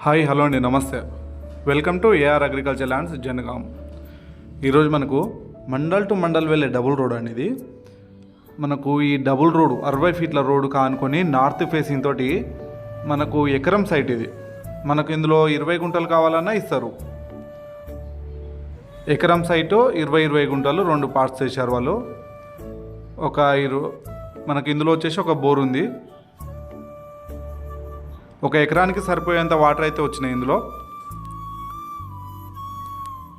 Hi hello అండి నమస్తే. Welcome to AR agriculture lands Jangaon. ఈరోజు మనకు మండల్ టు మండల్ వెళ్ళే డబుల్ రోడ్ అండి ఇది. మనకు ఈ డబుల్ రోడ్ అరవై ఫీట్ల రోడ్డు కానుకొని నార్త్ ఫేసింగ్ తోటి మనకు ఎకరం సైట్ ఇది. మనకు ఇందులో ఇరవై గుంటలు కావాలన్నా ఇస్తారు. ఎకరం సైటు ఇరవై ఇరవై గుంటలు రెండు పార్ట్స్ చేశారు వాళ్ళు. ఒక ఇరు మనకి ఇందులో వచ్చేసి ఒక బోర్ ఉంది. ఒక ఎకరానికి సరిపోయేంత వాటర్ అయితే వచ్చినాయి ఇందులో.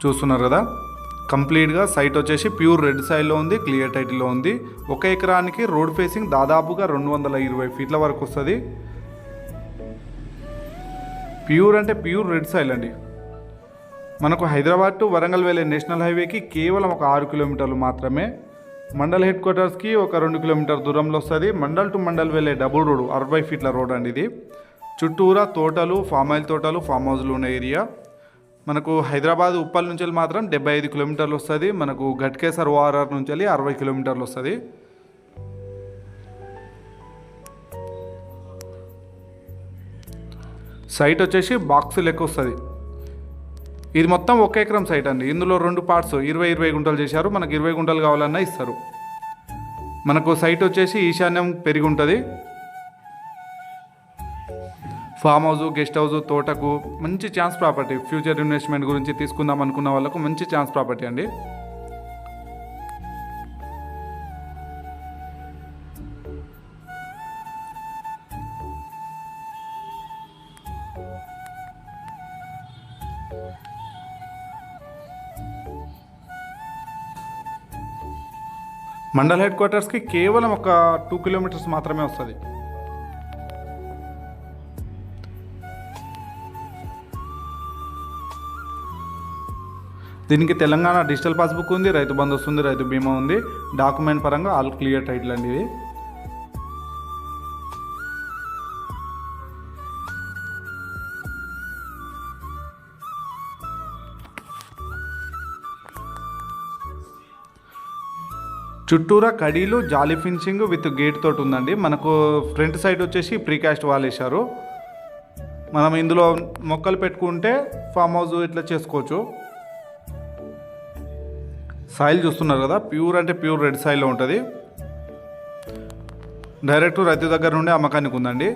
చూస్తున్నారు కదా? కంప్లీట్గా సైట్ వచ్చేసి ప్యూర్ రెడ్ సైడ్లో ఉంది క్లియర్ టైటిల్లో ఉంది. ఒక ఎకరానికి రోడ్ ఫేసింగ్ దాదాపుగా రెండు వందల ఇరవై ఫీట్ల వరకు వస్తుంది. ప్యూర్ అంటే ప్యూర్ రెడ్ సైల్ అండి. మనకు హైదరాబాద్ టు వరంగల్ వెళ్ళే నేషనల్ హైవేకి కేవలం ఒక ఆరు కిలోమీటర్లు మాత్రమే. మండల్ హెడ్ క్వార్టర్స్కి ఒక రెండు కిలోమీటర్ దూరంలో వస్తుంది. మండల్ టు మండల్ వెళ్ళే డబుల్ రోడ్ అరవై ఫీట్ల రోడ్ అండి ఇది. చుట్టూరా తోటలు ఫామ్ ఆయిల్ తోటలు ఫామ్ హౌస్లు ఉన్న ఏరియా. మనకు హైదరాబాద్ ఉప్పల్ నుంచి మాత్రం డెబ్బై ఐదు కిలోమీటర్లు వస్తుంది. మనకు ఘట్కేసర్ ఓఆర్ఆర్ నుంచి వెళ్ళి అరవై కిలోమీటర్లు వస్తుంది. సైట్ వచ్చేసి బాక్స్ లెక్క వస్తుంది. ఇది మొత్తం ఒక ఎకరం సైట్ అండి. ఇందులో రెండు పార్ట్స్ ఇరవై ఇరవై గుంటలు చేశారు. మనకు ఇరవై గుంటలు కావాలన్నా ఇస్తారు. మనకు సైట్ వచ్చేసి ఈశాన్యం పెరిగి ఉంటుంది. ఫామ్ హౌస్ గెస్ట్ హౌస్ తోటకు మంచి ఛాన్స్ ప్రాపర్టీ. ఫ్యూచర్ ఇన్వెస్ట్మెంట్ గురించి తీసుకుందాం అనుకున్న వాళ్ళకు మంచి ఛాన్స్ ప్రాపర్టీ అండి. మండల్ హెడ్ క్వార్టర్స్కి కేవలం ఒక టూ కిలోమీటర్స్ మాత్రమే వస్తుంది. దీనికి తెలంగాణ డిజిటల్ పాస్బుక్ ఉంది రైతు బంధు వస్తుంది రైతు బీమా ఉంది. డాక్యుమెంట్ పరంగా ఆల్ క్లియర్ టైటిల్ అండి ఇది. చుట్టూరా కడీలు జాలీ ఫినిషింగ్ విత్ గేట్ తోటి ఉందండి. మనకు ఫ్రంట్ సైడ్ వచ్చేసి ప్రీకాస్ట్ వాల్ వేశారు. మనం ఇందులో మొక్కలు పెట్టుకుంటే ఫామ్ హౌస్ ఇట్లా చేసుకోవచ్చు. సాయిల్ చూస్తున్నారు కదా ప్యూర్ అంటే ప్యూర్ రెడ్ సాయిల్లో ఉంటుంది. డైరెక్ట్ రైతు దగ్గర నుండి అమ్మకానికి ఉందండి.